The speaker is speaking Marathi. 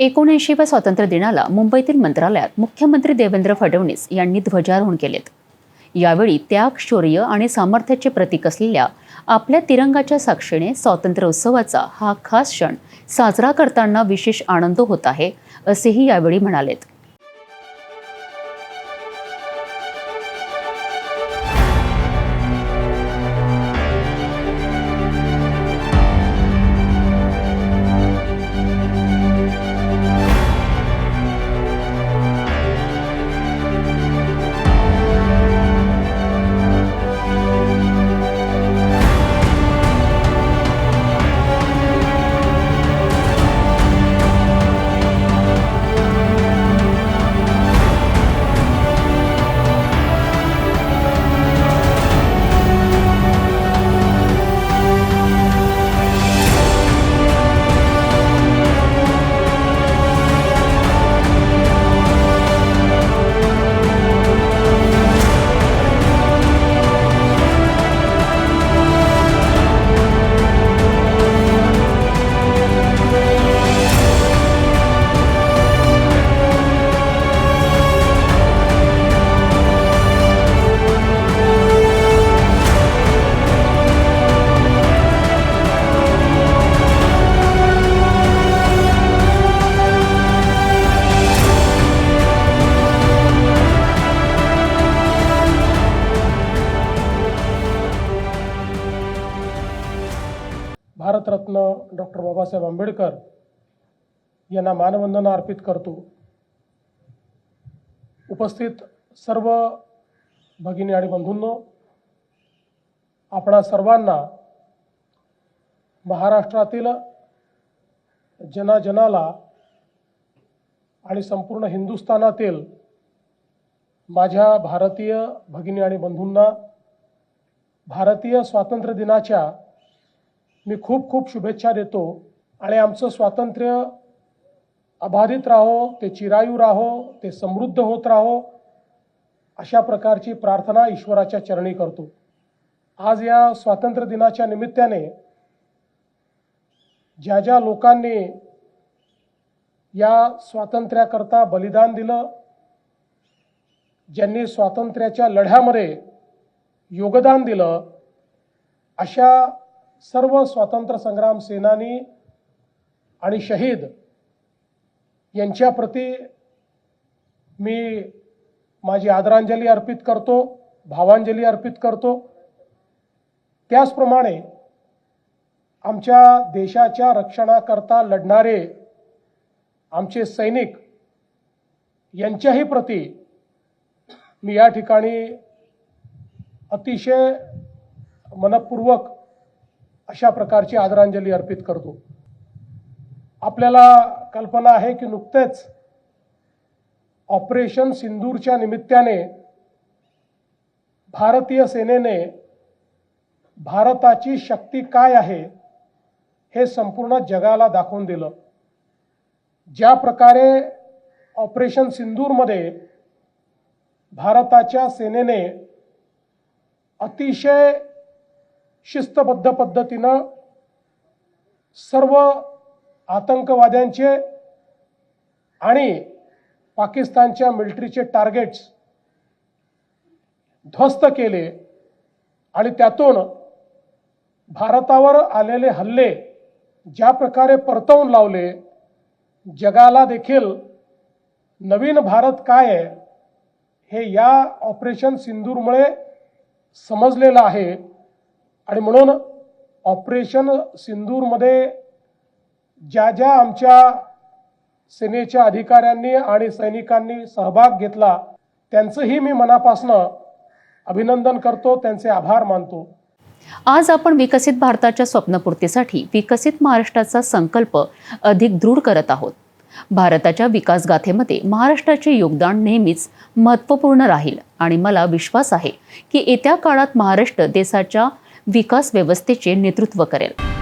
एकोणऐंशीव्या स्वातंत्र्य दिनाला मुंबईतील मंत्रालयात मुख्यमंत्री देवेंद्र फडणवीस यांनी ध्वजारोहण केलेत. यावेळी त्याग शौर्य आणि सामर्थ्याचे प्रतीक असलेल्या आपल्या तिरंगाच्या साक्षीने स्वातंत्र्य उत्सवाचा हा खास क्षण साजरा करताना विशेष आनंद होत आहे असेही यावेळी म्हणालेत. भारतरत्न डॉक्टर बाबासाहेब आंबेडकर यांना मानवंदना अर्पित करतो. उपस्थित सर्व भगिनी आणि बंधूंनो आपणा सर्वांना महाराष्ट्रातील जनाजनाला आणि संपूर्ण हिंदुस्थानातील माझ्या भारतीय भगिनी आणि बंधूंना भारतीय स्वातंत्र्य दिनाच्या मी खूप खूप शुभेच्छा देतो. आणि आमचं स्वातंत्र्य अबाधित राहो ते चिरायू राहो ते समृद्ध होत राहो. अशा प्रकारची प्रार्थना ईश्वराच्या चरणी करतो. आज या स्वातंत्र्य दिनाच्या निमित्ताने ज्या ज्या लोकांनी या स्वातंत्र्याकरता बलिदान दिलं ज्यांनी स्वातंत्र्याच्या लढ्यामध्ये योगदान दिलं अशा सर्व स्वातंत्र्य संग्राम सेनानी आणि शहीद यांच्याप्रती मी माझी आदरांजली अर्पित करतो भावांजली अर्पित करतो. त्याचप्रमाणे आमच्या देशाच्या रक्षणाकरता लढणारे आमचे सैनिक यांच्याही प्रती मी या ठिकाणी अतिशय मनपूर्वक अशा प्रकारची आदरांजली अर्पित करतो. आपल्याला कल्पना आहे की नुकतेच ऑपरेशन सिंदूरच्या निमित्ताने भारतीय सेनेने भारताची शक्ती काय आहे हे संपूर्ण जगाला दाखवून दिलं. ज्या प्रकारे ऑपरेशन सिंदूरमध्ये भारताच्या सेनेने अतिशय शिस्तबद्ध पद्धतीनं सर्व आतंकवाद्यांचे आणि पाकिस्तानच्या मिलिटरीचे टार्गेट्स ध्वस्त केले आणि त्यातून भारतावर आलेले हल्ले ज्या प्रकारे परतवून लावले जगाला देखील नवीन भारत काय आहे हे या ऑपरेशन सिंदूरमुळे समजलेलं आहे. आणि म्हणून ऑपरेशन सिंदूरमध्ये ज्या ज्या आमच्या सेनेच्या अधिकाऱ्यांनी आणि सैनिकांनी सहभाग घेतला त्यांचंही मी मनापासनं अभिनंदन करतो त्यांचे आभार मानतो. आज आपण विकसित भारताच्या स्वप्नपूर्तीसाठी विकसित महाराष्ट्राचा संकल्प अधिक दृढ करत आहोत. भारताच्या विकासगाथेमध्ये महाराष्ट्राचे योगदान नेहमीच महत्त्वपूर्ण राहील आणि मला विश्वास आहे की येत्या काळात महाराष्ट्र देशाच्या विकास व्यवस्थेचे नेतृत्व करेल.